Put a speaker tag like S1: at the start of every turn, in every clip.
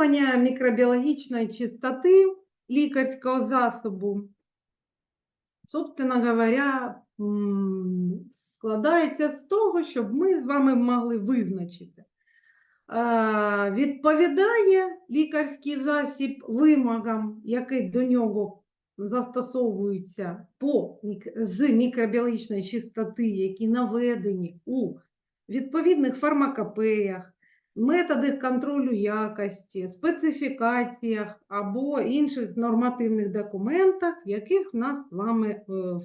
S1: Випробування мікробіологічної чистоти лікарського засобу, собственно говоря, складається з того, щоб ми з вами могли визначити, відповідає лікарський засіб вимогам, які до нього застосовуються по, з мікробіологічної чистоти, які наведені у відповідних фармакопеях, методах контролю якості, специфікаціях або інших нормативних документах, в яких в нас з вами е, е,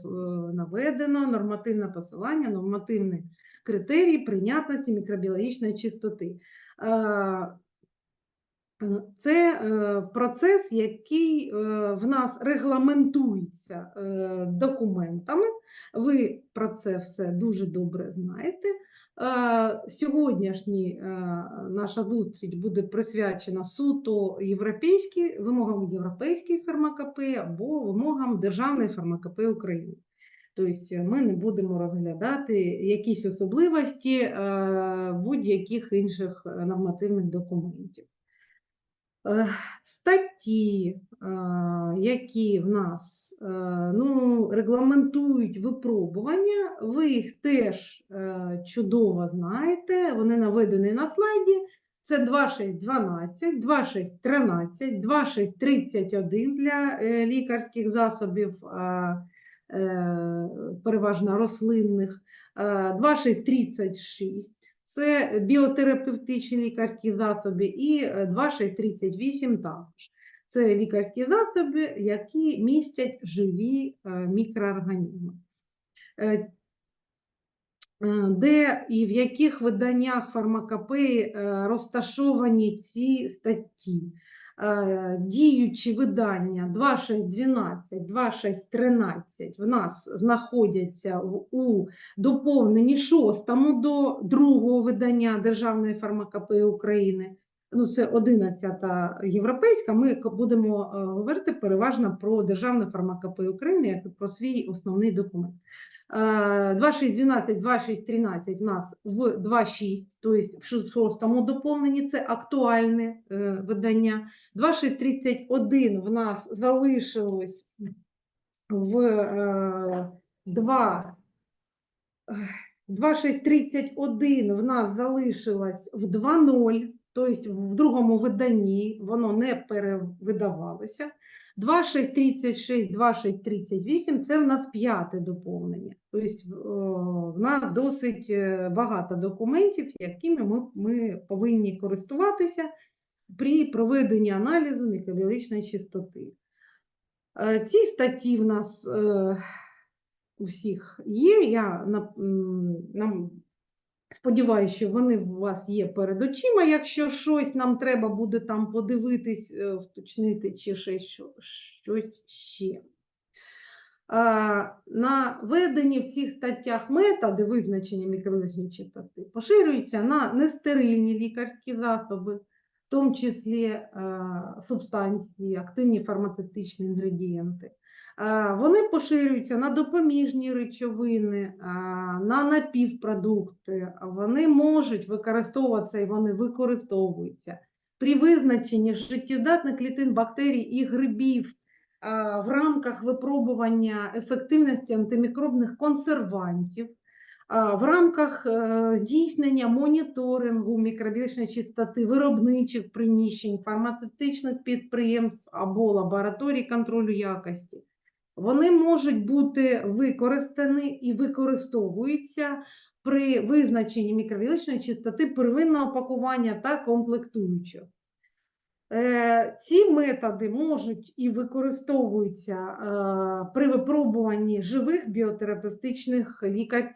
S1: наведено нормативне посилання, нормативні критерії прийнятності мікробіологічної чистоти. Це е, процес, який е, в нас регламентується е, документами. Ви про це все дуже добре знаєте. Сьогоднішній е, наша зустріч буде присвячена суто європейській вимогам європейської фармакопеї або вимогам Державної фармакопеї України. Тобто ми не будемо розглядати якісь особливості будь-яких інших нормативних документів. Е, Статті, е, які в нас е, ну, регламентують випробування, ви їх теж чудово знаєте, вони наведені на слайді. Це 2612, 2613, 2631 для лікарських засобів, переважно рослинних, е, 2636 це біотерапевтичні лікарські засоби, і е, 2638 також. Це лікарські засоби, які містять живі е, мікроорганізми. Е, е, Де і в яких виданнях фармакопеї е, розташовані ці статті? Е, Діючі видання 2612, 2613 в нас знаходяться у доповненні шостому до другого видання Державної фармакопеї України. Ну, це 11 європейська. Ми будемо е, говорити переважно про Державну фармакопею України як про свій основний документ. Е, 2612, 2613 в нас в 2.6, тобто в шостому доповненні це актуальне е, видання. 2631 в нас залишилось в е, 2 2631 в нас залишилось в 2.0, тобто в другому виданні воно не перевидавалося. 2636, 2638 це в нас п'яте доповнення. Тобто в- нас досить е, багато документів, якими ми, ми повинні користуватися при проведенні аналізу мікробіологічної чистоти. Е, Ці статті в нас е, у всіх є. Я нам сподіваюся, що вони у вас є перед очима. Якщо щось нам треба буде там подивитись, е, вточнити чи ще щось ще. Наведені в цих статтях методи визначення мікробіологічної чистоти поширюються на нестерильні лікарські засоби, в тому числі субстанції, активні фармацевтичні інгредієнти. Вони поширюються на допоміжні речовини, на напівпродукти. Вони можуть використовуватися і вони використовуються при визначенні життєздатних клітин бактерій і грибів в рамках випробування ефективності антимікробних консервантів, в рамках е, здійснення моніторингу мікробіологічної чистоти виробничих приміщень, фармацевтичних підприємств або лабораторій контролю якості. Вони можуть бути використані і використовуються при визначенні мікробіологічної чистоти первинного пакування та комплектуючого. Е, Ці методи можуть і використовуються е, при випробуванні живих біотерапевтичних лікарських